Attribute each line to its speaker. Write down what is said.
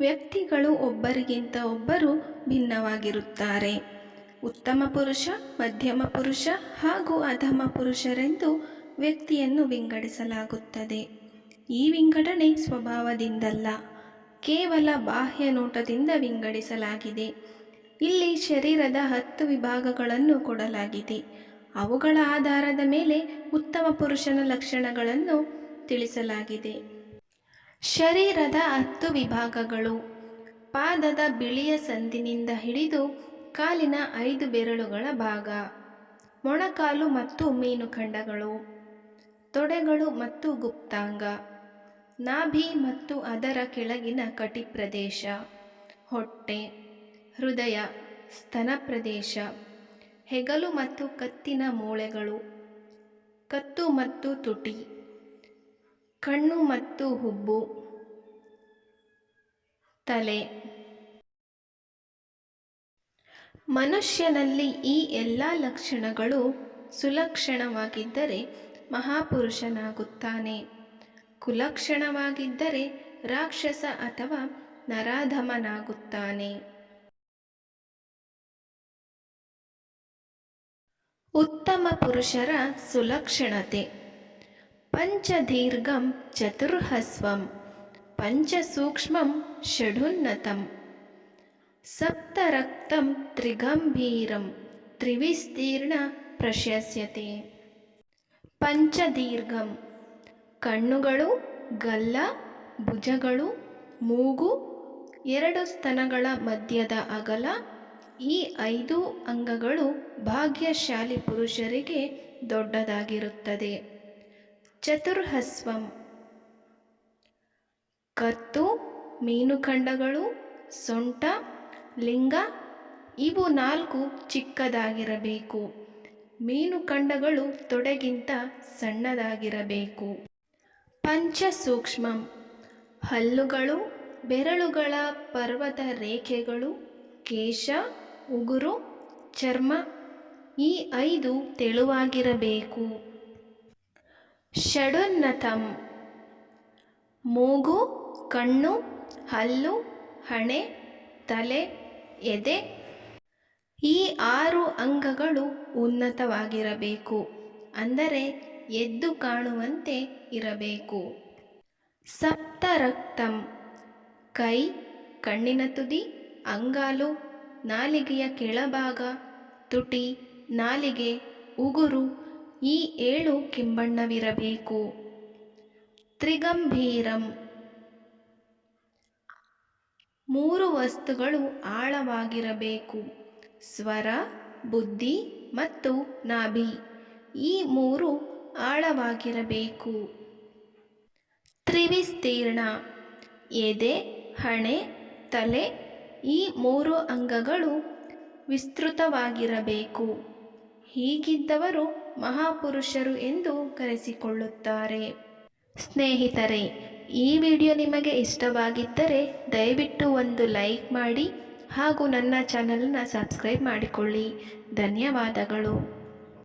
Speaker 1: ವ್ಯಕ್ತಿಗಳು ಒಬ್ಬರಿಗಿಂತ ಒಬ್ಬರು ಭಿನ್ನವಾಗಿರುತ್ತಾರೆ. ಉತ್ತಮ ಪುರುಷ, ಮಧ್ಯಮ ಪುರುಷ ಹಾಗೂ ಅಧಮ ಪುರುಷರೆಂದು ವ್ಯಕ್ತಿಯನ್ನು ವಿಂಗಡಿಸಲಾಗುತ್ತದೆ. ಈ ವಿಂಗಡಣೆ ಸ್ವಭಾವದಿಂದಲ್ಲ, ಕೇವಲ ಬಾಹ್ಯ ನೋಟದಿಂದ ವಿಂಗಡಿಸಲಾಗಿದೆ. ಇಲ್ಲಿ ಶರೀರದ ಹತ್ತು ವಿಭಾಗಗಳನ್ನು ಕೊಡಲಾಗಿದೆ. ಅವುಗಳ ಆಧಾರದ ಮೇಲೆ ಉತ್ತಮ ಪುರುಷನ ಲಕ್ಷಣಗಳನ್ನು ತಿಳಿಸಲಾಗಿದೆ. ಶರೀರದ ಹತ್ತು ವಿಭಾಗಗಳು. ಪಾದದ ಬಿಳಿಯ ಸಂದಿನಿಂದ ಹಿಡಿದು ಕಾಲಿನ ಐದು ಬೆರಳುಗಳ ಭಾಗ. ಮೊಣಕಾಲು ಮತ್ತು ಮೀನುಖಂಡಗಳು ತೊಡೆಗಳು ಮತ್ತು ಗುಪ್ತಾಂಗ. ನಾಭಿ ಮತ್ತು ಅದರ ಕೆಳಗಿನ ಕಟಿ ಪ್ರದೇಶ ಹೊಟ್ಟೆ. ಹೃದಯ. ಸ್ತನ ಪ್ರದೇಶ ಹೆಗಲು ಮತ್ತು ಕತ್ತಿನ ಮೂಳೆಗಳು. ಕತ್ತು ಮತ್ತು ತುಟಿ. ಕಣ್ಣು ಮತ್ತು ಹುಬ್ಬು. ತಲೆ. ಮನುಷ್ಯನಲ್ಲಿ ಈ ಎಲ್ಲ ಲಕ್ಷಣಗಳು ಸುಲಕ್ಷಣವಾಗಿದ್ದರೆ ಮಹಾಪುರುಷನಾಗುತ್ತಾನೆ. ಕುಲಕ್ಷಣವಾಗಿದ್ದರೆ ರಾಕ್ಷಸ ಅಥವಾ ನರಾಧಮನಾಗುತ್ತಾನೆ. ಉತ್ತಮ ಪುರುಷರ ಸುಲಕ್ಷಣತೆ. ಪಂಚದೀರ್ಘಂ ಚತುರ್ಹಸ್ವಂ, ಪಂಚಸೂಕ್ಷ್ಮಂ ಷಡುನ್ನತಂ ಸಪ್ತರಕ್ತಂ ತ್ರಿಗಂಭೀರಂ, ತ್ರಿವಿಸ್ತೀರ್ಣ ಪ್ರಶಸ್ಯತೆ. ಪಂಚದೀರ್ಘಂ ಕಣ್ಣುಗಳು, ಗಲ್ಲ, ಭುಜಗಳು, ಮೂಗು, ಎರಡು ಸ್ತನಗಳ ಮಧ್ಯದ ಅಗಲ, ಈ ಐದು ಅಂಗಗಳು ಭಾಗ್ಯಶಾಲಿ ಪುರುಷರಿಗೆ ದೊಡ್ಡದಾಗಿರುತ್ತದೆ. ಚತುರ್ಹಸ್ವಂ. ಕತ್ತು ಮೀನುಖಂಡಗಳು ಸೊಂಟ, ಲಿಂಗ, ಇವು ನಾಲ್ಕು ಚಿಕ್ಕದಾಗಿರಬೇಕು. ಮೀನುಖಂಡಗಳು ತೊಡೆಗಿಂತ ಸಣ್ಣದಾಗಿರಬೇಕು. ಪಂಚಸೂಕ್ಷ್ಮಂ. ಹಲ್ಲುಗಳು, ಬೆರಳುಗಳ ಪರ್ವತ ರೇಖೆಗಳು, ಕೇಶ, ಉಗುರು, ಚರ್ಮ ಈ ಐದು ತೆಳುವಾಗಿರಬೇಕು. ಷಡುನ್ನತಂ ಮೂಗು, ಕಣ್ಣು, ಹಲ್ಲು, ಹಣೆ, ತಲೆ, ಎದೆ. ಈ ಆರು ಅಂಗಗಳು ಉನ್ನತವಾಗಿರಬೇಕು. ಅಂದರೆ ಎದ್ದು ಕಾಣುವಂತೆ ಇರಬೇಕು. ಸಪ್ತರಕ್ತಂ. ಕೈ, ಕಣ್ಣಿನ ತುದಿ, ಅಂಗಾಲು, ನಾಲಿಗೆಯ ಕೆಳಭಾಗ, ತುಟಿ, ನಾಲಿಗೆ, ಉಗುರು ಈ ಏಳು ಕಿಂಬಣ್ಣವಿರಬೇಕು. ತ್ರಿಗಂಭೀರಂ. ಮೂರು ವಸ್ತುಗಳು ಆಳವಾಗಿರಬೇಕು. ಸ್ವರ, ಬುದ್ಧಿ ಮತ್ತು ನಾಭಿ. ಈ ಮೂರು ಆಳವಾಗಿರಬೇಕು. ತ್ರಿವಿಸ್ತೀರ್ಣ. ಎದೆ, ಹಣೆ, ತಲೆ ಈ ಮೂರು ಅಂಗಗಳು ವಿಸ್ತೃತವಾಗಿರಬೇಕು. ಹೀಗಿದ್ದವರು ಮಹಾಪುರುಷರು ಎಂದು ಕರೆಸಿಕೊಳ್ಳುತ್ತಾರೆ. ಸ್ನೇಹಿತರೆ, ಈ ವಿಡಿಯೋ ನಿಮಗೆ ಇಷ್ಟವಾಗಿದ್ದರೆ ದಯವಿಟ್ಟು ಒಂದು ಲೈಕ್ ಮಾಡಿ ಹಾಗೂ ನನ್ನ ಚಾನಲನ್ನು ಸಬ್ಸ್ಕ್ರೈಬ್ ಮಾಡಿಕೊಳ್ಳಿ. ಧನ್ಯವಾದಗಳು.